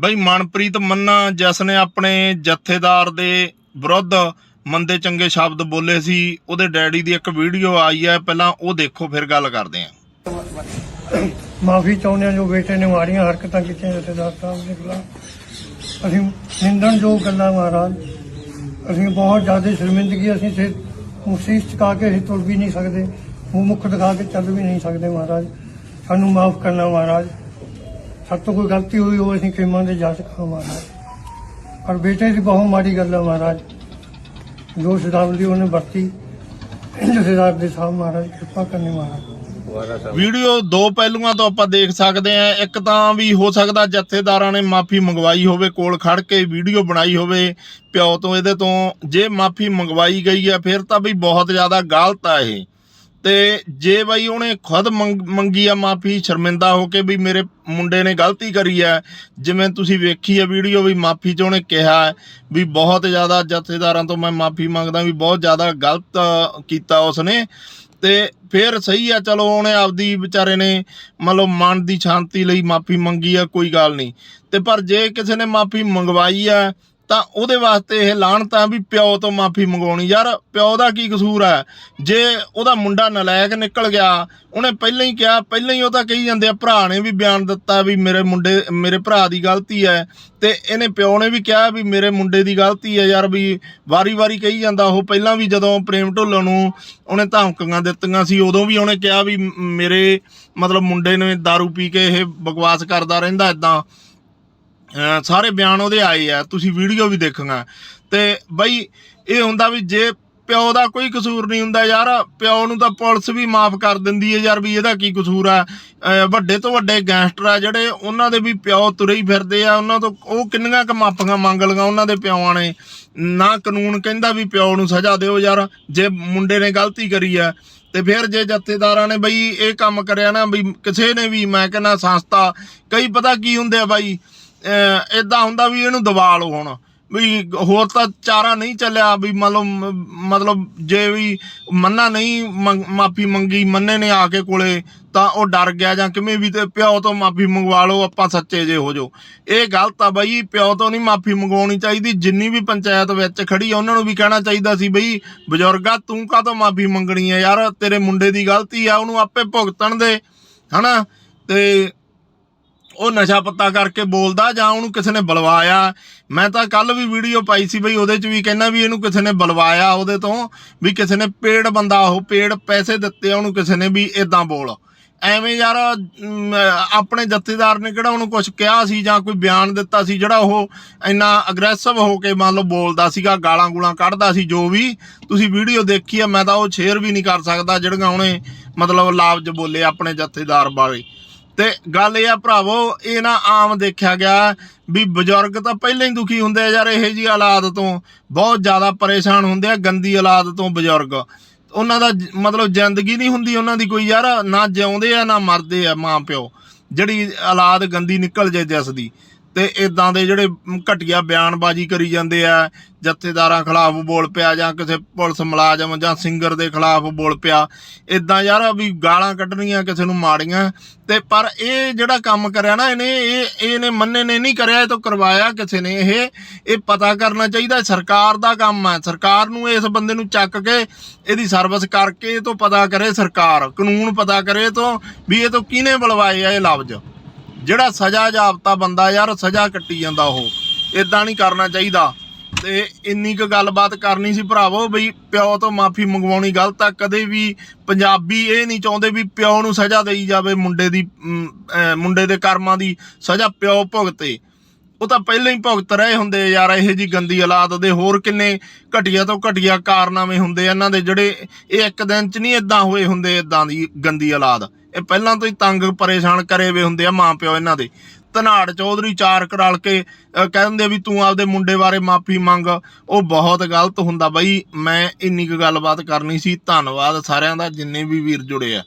ਬਈ ਮਨਪ੍ਰੀਤ ਮੰਨਾ ਜਿਸ ਨੇ ਆਪਣੇ ਜਥੇਦਾਰ ਦੇ ਵਿਰੁੱਧ ਮੰਦੇ ਚੰਗੇ ਸ਼ਬਦ ਬੋਲੇ ਸੀ, ਉਹਦੇ ਡੈਡੀ ਦੀ ਇੱਕ ਵੀਡੀਓ ਆਈ ਹੈ, ਪਹਿਲਾਂ ਉਹ ਦੇਖੋ, ਫਿਰ ਗੱਲ ਕਰਦੇ ਹਾਂ। ਮਾਫੀ ਚਾਹੁੰਦੇ ਹਾਂ, ਜੋ ਬੇਟੇ ਨੇ ਮਾੜੀਆਂ ਹਰਕਤਾਂ ਕੀਤੀਆਂ ਜਥੇਦਾਰ ਸਾਹਿਬ ਦੇ ਖਿਲਾਫ। ਅਸੀਂ ਨਿੰਦਣ ਜੋ ਗੱਲਾਂ, ਮਹਾਰਾਜ। ਅਸੀਂ ਬਹੁਤ ਜ਼ਿਆਦਾ ਸ਼ਰਮਿੰਦਗੀ, ਅਸੀਂ ਤੇ ਮੁਸੀਸ ਚੁਕਾ ਕੇ ਅਸੀਂ ਤੁਰ ਵੀ ਨਹੀਂ ਸਕਦੇ। ਮੂੰਹ ਮੁੱਖ ਦਿਖਾ ਕੇ ਚੱਲ ਵੀ ਨਹੀਂ ਸਕਦੇ, ਮਹਾਰਾਜ। ਸਾਨੂੰ ਮਾਫ ਕਰਨਾ, ਮਹਾਰਾਜ। ਸਾਡੇ ਤੋਂ ਕੋਈ ਗਲਤੀ ਹੋਈ ਹੋ ਅਸੀਂ ਖਿਮਾ ਦੇ ਜਾ ਸਕਾ ਮਹਾਰਾਜ ਪਰ ਬੇਟੇ ਦੀ ਬਹੁਤ ਮਾੜੀ ਗੱਲ ਹੈ ਮਹਾਰਾਜ। ਜੋ ਸ਼ਰਾਵਲੀ ਉਹਨੇ ਵਰਤੀ ਜਥੇਦਾਰ ਦੇ ਸਾਹਿਬ ਮਹਾਰਾਜ ਕਿਰਪਾ ਕਰਨੀ ਮਹਾਰਾਜ। ਵੀਡੀਓ ਦੋ ਪਹਿਲੂਆਂ ਤੋਂ ਆਪਾਂ ਦੇਖ ਸਕਦੇ ਹਾਂ। ਇੱਕ ਤਾਂ ਵੀ ਹੋ ਸਕਦਾ ਜਥੇਦਾਰਾਂ ਨੇ ਮਾਫੀ ਮੰਗਵਾਈ ਹੋਵੇ ਕੋਲ ਖੜ ਕੇ ਵੀਡੀਓ ਬਣਾਈ ਹੋਵੇ ਪਿਓ ਤੋਂ ਇਹਦੇ ਤੋਂ ਜੇ ਮਾਫੀ ਮੰਗਵਾਈ ਗਈ ਹੈ ਫਿਰ ਤਾਂ ਵੀ ਬਹੁਤ ਜ਼ਿਆਦਾ ਗਲਤ ਆ ਇਹ। ਤੇ ਜੇ ਬਈ ਉਹਨੇ ਖੁਦ ਮੰਗ- ਮੰਗੀ ਆ ਮਾਫੀ, ਸ਼ਰਮਿੰਦਾ ਹੋ ਕੇ ਵੀ ਮੇਰੇ ਮੁੰਡੇ ਨੇ ਗਲਤੀ ਕਰੀ ਹੈ, ਜਿਵੇਂ ਤੁਸੀਂ ਵੇਖੀ ਹੈ ਵੀਡੀਓ ਵੀ ਮਾਫੀ ਚ ਉਹਨੇ ਕਿਹਾ ਵੀ ਬਹੁਤ ਜ਼ਿਆਦਾ ਜਥੇਦਾਰਾਂ ਤੋਂ ਮੈਂ ਮਾਫੀ ਮੰਗਦਾ ਵੀ ਬਹੁਤ ਜ਼ਿਆਦਾ ਗਲਤ ਕੀਤਾ ਉਸਨੇ। ਤੇ ਫਿਰ ਸਹੀ ਆ, ਚਲੋ ਉਹਨੇ ਆਪਦੀ ਵਿਚਾਰੇ ਨੇ ਮਤਲਬ ਮਨ ਦੀ ਸ਼ਾਂਤੀ ਲਈ ਮਾਫੀ ਮੰਗੀ ਆ, ਕੋਈ ਗੱਲ ਨਹੀਂ। ਤੇ ਪਰ ਜੇ ਕਿਸੇ ਨੇ ਮਾਫੀ ਮੰਗਵਾਈ ਆ ਤਾਂ ਉਹਦੇ ਵਾਸਤੇ ਇਹ ਲਾਹਣਤ ਆ ਵੀ ਪਿਓ ਤੋਂ ਮਾਫੀ ਮੰਗਵਾਉਣੀ ਯਾਰ, ਪਿਓ ਦਾ ਕੀ ਕਸੂਰ ਹੈ? ਜੇ ਉਹਦਾ ਮੁੰਡਾ ਨਲਾਇਕ ਨਿਕਲ ਗਿਆ, ਉਹਨੇ ਪਹਿਲਾਂ ਹੀ ਕਿਹਾ, ਪਹਿਲਾਂ ਹੀ ਉਹ ਤਾਂ ਕਹੀ ਜਾਂਦੇ ਆ, ਭਰਾ ਨੇ ਵੀ ਬਿਆਨ ਦਿੱਤਾ ਵੀ ਮੇਰੇ ਮੁੰਡੇ, ਮੇਰੇ ਭਰਾ ਦੀ ਗਲਤੀ ਹੈ। ਤੇ ਇਹਨੇ ਪਿਓ ਨੇ ਵੀ ਕਿਹਾ ਵੀ ਮੇਰੇ ਮੁੰਡੇ ਦੀ ਗਲਤੀ ਹੈ। ਯਾਰ ਵੀ ਵਾਰੀ-ਵਾਰੀ ਕਹੀ ਜਾਂਦਾ, ਉਹ ਪਹਿਲਾਂ ਵੀ ਜਦੋਂ ਪ੍ਰੇਮ ਢੋਲੋ ਨੂੰ ਉਹਨੇ ਧਮਕੀਆਂ ਦਿੱਤੀਆਂ ਸੀ, ਉਦੋਂ ਵੀ ਉਹਨੇ ਕਿਹਾ ਵੀ ਮੇਰੇ ਮਤਲਬ ਮੁੰਡੇ ਨੇ दारू ਪੀ ਕੇ ਇਹ ਬਕਵਾਸ ਕਰਦਾ ਰਹਿੰਦਾ ਇਦਾਂ ਸਾਰੇ ਬਿਆਨ ਉਹਦੇ ਆਏ ਆ, ਤੁਸੀਂ ਵੀਡੀਓ ਵੀ ਦੇਖਣਾ। ਤੇ ਬਈ ਇਹ ਹੁੰਦਾ ਵੀ ਜੇ ਪਿਓ ਦਾ ਕੋਈ ਕਸੂਰ ਨਹੀਂ ਹੁੰਦਾ ਯਾਰ, ਪਿਓ ਨੂੰ ਤਾਂ ਪੁਲਿਸ ਵੀ ਮਾਫ ਕਰ ਦਿੰਦੀ ਹੈ ਯਾਰ ਵੀ ਇਹਦਾ ਕੀ ਕਸੂਰ ਆ। ਵੱਡੇ ਤੋਂ ਵੱਡੇ ਗੈਂਗਸਟਰ ਆ ਜਿਹੜੇ, ਉਹਨਾਂ ਦੇ ਵੀ ਪਿਓ ਤੁਰੇ ਹੀ ਫਿਰਦੇ ਆ, ਉਹਨਾਂ ਤੋਂ ਉਹ ਕਿੰਨੀਆਂ ਕੁ ਮਾਫੀਆਂ ਮੰਗ ਲਈਆਂ ਉਹਨਾਂ ਦੇ ਪਿਓਾਂ ਨੇ। ਨਾ ਕਾਨੂੰਨ ਕਹਿੰਦਾ ਵੀ ਪਿਓ ਨੂੰ ਸਜ਼ਾ ਦਿਓ ਯਾਰ, ਜੇ ਮੁੰਡੇ ਨੇ ਗਲਤੀ ਕਰੀ ਆ। ਤੇ ਫਿਰ ਜੇ ਜੱਥੇਦਾਰਾਂ ਨੇ ਬਈ ਇਹ ਕੰਮ ਕਰਿਆ ਨਾ, ਬਈ ਕਿਸੇ ਨੇ ਵੀ ਮੈਂ ਕਹਿੰਦਾ ਸੰਸਥਾ, ਕਈ ਪਤਾ ਕੀ ਹੁੰਦੇ ਆ ਬਾਈ ਇਦਾਂ ਹੁੰਦਾ ਵੀ ਇਹਨੂੰ ਦਬਾ ਲਓ ਹੁਣ। ਵੀ ਹੋਰ ਤਾਂ ਚਾਰਾ ਨਹੀਂ ਚੱਲਿਆ, ਵੀ ਮਤਲਬ ਮਤਲਬ ਜੇ ਵੀ ਮੰਨਾ ਨਹੀਂ ਮਾਫੀ ਮੰਗੀ, ਮੰਨੇ ਨੇ ਆ ਕੇ ਕੋਲੇ, ਤਾਂ ਉਹ ਡਰ ਗਿਆ ਜਾਂ ਕਿਵੇਂ ਵੀ ਤੇ ਪਿਓ ਤੋਂ ਮਾਫੀ ਮੰਗਵਾ ਲਓ, ਆਪਾਂ ਸੱਚੇ ਜੇ ਹੋ ਜਾਓ। ਇਹ ਗਲਤ ਆ ਬਈ, ਪਿਓ ਤੋਂ ਨਹੀਂ ਮਾਫੀ ਮੰਗਵਾਉਣੀ ਚਾਹੀਦੀ, ਜਿੰਨੀ ਵੀ ਪੰਚਾਇਤ ਵਿੱਚ ਖੜੀ ਆ, ਉਹਨਾਂ ਨੂੰ ਵੀ ਕਹਿਣਾ ਚਾਹੀਦਾ ਸੀ ਬਈ, ਬਜ਼ੁਰਗਾ, ਤੂੰ ਕਾਹਤੋਂ ਮਾਫੀ ਮੰਗਣੀ ਹੈ ਯਾਰ? ਤੇਰੇ ਮੁੰਡੇ ਦੀ ਗਲਤੀ ਆ, ਉਹਨੂੰ ਆਪੇ ਭੁਗਤਣ ਦੇ, ਹਨਾ? ਤੇ ਉਹ ਨਸ਼ਾ ਪੱਤਾ ਕਰਕੇ ਬੋਲਦਾ ਜਾਂ ਉਹਨੂੰ ਕਿਸੇ ਨੇ ਬੁਲਵਾਇਆ? ਮੈਂ ਤਾਂ ਕੱਲ ਵੀ ਵੀਡੀਓ ਪਾਈ ਸੀ ਬਈ ਉਹਦੇ ਚ ਵੀ ਕਹਿੰਦਾ ਵੀ ਇਹਨੂੰ ਕਿਸੇ ਨੇ ਬੁਲਵਾਇਆ ਉਹਦੇ ਤੋਂ, ਵੀ ਕਿਸੇ ਨੇ ਪੇੜ ਬੰਦਾ ਉਹ ਪੇੜ ਪੈਸੇ ਦਿੱਤੇ ਉਹਨੂੰ ਕਿਸੇ ਨੇ ਵੀ ਇਦਾਂ ਬੋਲ। ਐਵੇਂ ਯਾਰ ਆਪਣੇ ਜੱਥੇਦਾਰ ਨੇ ਕਿਹੜਾ ਉਹਨੂੰ ਕੁਝ ਕਿਹਾ ਸੀ ਜਾਂ ਕੋਈ ਬਿਆਨ ਦਿੱਤਾ ਸੀ ਜਿਹੜਾ ਉਹ ਇੰਨਾ ਅਗਰੈਸਿਵ ਹੋ ਕੇ ਮੰਨ ਲਓ ਬੋਲਦਾ ਸੀਗਾ, ਗਾਲਾਂ ਗੂਲਾਂ ਕੱਢਦਾ ਸੀ ਜੋ ਵੀ। ਤੁਸੀਂ ਵੀਡੀਓ ਦੇਖੀ ਆ, ਮੈਂ ਤਾਂ ਉਹ ਸ਼ੇਅਰ ਵੀ ਨਹੀਂ ਕਰ ਸਕਦਾ ਜਿਹੜੀਆਂ ਉਹਨੇ ਮਤਲਬ ਲਾਫਜ਼ ਬੋਲੇ ਆਪਣੇ ਜੱਥੇਦਾਰ ਬਾਰੇ। ਤੇ ਗੱਲ ਇਹ ਆ ਭਰਾਵੋ, ਇਹ ਨਾ ਆਮ ਦੇਖਿਆ ਗਿਆ ਵੀ ਬਜ਼ੁਰਗ ਤਾਂ ਪਹਿਲਾਂ ਹੀ ਦੁਖੀ ਹੁੰਦੇ ਆ ਯਾਰ, ਇਹੋ ਜੀ ਔਲਾਦ ਤੋਂ ਬਹੁਤ ਜ਼ਿਆਦਾ ਪਰੇਸ਼ਾਨ ਹੁੰਦੇ ਆ, ਗੰਦੀ ਔਲਾਦ ਤੋਂ ਬਜ਼ੁਰਗ। ਉਹਨਾਂ ਦਾ ਮਤਲਬ ਜ਼ਿੰਦਗੀ ਨਹੀਂ ਹੁੰਦੀ ਉਹਨਾਂ ਦੀ ਕੋਈ ਯਾਰ, ਨਾ ਜਿਉਂਦੇ ਆ, ਨਾ ਮਰਦੇ ਆ ਮਾਂ ਪਿਓ। ਜਿਹੜੀ ਔਲਾਦ ਗੰਦੀ ਨਿਕਲ ਜੇ ਜਿਸ ਦੀ ਤੇ ਇਦਾਂ ਦੇ ਜਿਹੜੇ ਘਟੀਆ ਬਿਆਨਬਾਜ਼ੀ ਕਰੀ ਜਾਂਦੇ ਆ, ਜੱਥੇਦਾਰਾਂ ਖਿਲਾਫ ਬੋਲ ਪਿਆ ਜਾਂ ਕਿਸੇ ਪੁਲਿਸ ਮੁਲਾਜ਼ਮ ਜਾਂ ਸਿੰਗਰ ਦੇ ਖਿਲਾਫ ਬੋਲ ਪਿਆ ਇਦਾਂ ਯਾਰ ਵੀ ਗਾਲਾਂ ਕੱਢਣੀਆਂ ਕਿਸੇ ਨੂੰ ਮਾੜੀਆਂ, ਤੇ ਪਰ ਇਹ ਜਿਹੜਾ ਕੰਮ ਕਰਿਆ ਨਾ ਇਹਨੇ, ਇਹ, ਇਹਨੇ ਮੰਨੇ ਨੇ ਨਹੀਂ ਕਰਿਆ, ਇਹ ਤੋਂ ਕਰਵਾਇਆ ਕਿਸੇ ਨੇ ਇਹ ਇਹ ਪਤਾ ਕਰਨਾ ਚਾਹੀਦਾ, ਸਰਕਾਰ ਦਾ ਕੰਮ ਹੈ ਸਰਕਾਰ ਨੂੰ ਇਸ ਬੰਦੇ ਨੂੰ ਚੱਕ ਕੇ ਇਹਦੀ ਸਰਵਿਸ ਕਰਕੇ ਇਹ ਤੋਂ ਪਤਾ ਕਰੇ ਸਰਕਾਰ, ਕਾਨੂੰਨ ਪਤਾ ਕਰੇ ਤੋਂ ਵੀ ਇਹ ਤੋਂ ਕਿਹਨੇ ਬੁਲਵਾਏ ਆ ਇਹ ਲਫ਼ਜ਼? ਜਿਹੜਾ ਸਜ਼ਾ ਜਾਪਤਾ ਬੰਦਾ ਯਾਰ, ਸਜ਼ਾ ਕੱਟੀ ਜਾਂਦਾ ਉਹ। ਇਦਾਂ ਨਹੀਂ ਕਰਨਾ ਚਾਹੀਦਾ। ਤੇ ਇੰਨੀ ਕੁ ਗੱਲਬਾਤ ਕਰਨੀ ਸੀ ਭਰਾਵੋ ਬਈ ਪਿਓ ਤੋਂ ਮਾਫੀ ਮੰਗਵਾਉਣੀ ਗਲਤ ਆ। ਕਦੇ ਵੀ ਪੰਜਾਬੀ ਇਹ ਨਹੀਂ ਚਾਹੁੰਦੇ ਵੀ ਪਿਓ ਨੂੰ ਸਜ਼ਾ ਦੇਈ ਜਾਵੇ ਮੁੰਡੇ ਦੀ ਮੁੰਡੇ ਦੇ ਕਰਮਾਂ ਦੀ ਸਜ਼ਾ ਪਿਓ ਭੁਗਤੇ। ਉਹ ਤਾਂ ਪਹਿਲਾਂ ਹੀ ਭੁਗਤ ਰਹੇ ਹੁੰਦੇ ਯਾਰ, ਇਹੋ ਜੀ ਗੰਦੀ ਔਲਾਦ ਦੇ ਹੋਰ ਕਿੰਨੇ ਘਟੀਆ ਤੋਂ ਘਟੀਆ ਕਾਰਨਾਮੇ ਹੁੰਦੇ ਇਹਨਾਂ ਦੇ ਜਿਹੜੇ ਇਹ ਇੱਕ ਦਿਨ ਚ ਨਹੀਂ ਇਦਾਂ ਹੋਏ ਹੁੰਦੇ ਇਦਾਂ ਦੀ ਗੰਦੀ ਔਲਾਦ ਇਹ ਪਹਿਲਾਂ ਤੋਂ ਹੀ ਤੰਗ ਪਰੇਸ਼ਾਨ ਕਰੇ ਵੇ ਹੁੰਦੇ ਆ ਮਾਂ ਪਿਓ ਇਹਨਾਂ ਦੇ। ਧਨਾੜ ਚੌਧਰੀ ਚਾਰ ਕਰਲ ਕੇ ਅਹ, ਕਹਿ ਦਿੰਦੇ ਵੀ ਤੂੰ ਆਪਦੇ ਮੁੰਡੇ ਬਾਰੇ ਮਾਫੀ ਮੰਗ। ਉਹ ਬਹੁਤ ਗਲਤ ਹੁੰਦਾ ਬਈ ਮੈਂ ਇੰਨੀ ਕੁ ਗੱਲਬਾਤ ਕਰਨੀ ਸੀ। ਧੰਨਵਾਦ ਸਾਰਿਆਂ ਦਾ ਜਿੰਨੇ ਵੀ ਵੀਰ ਜੁੜੇ ਆ।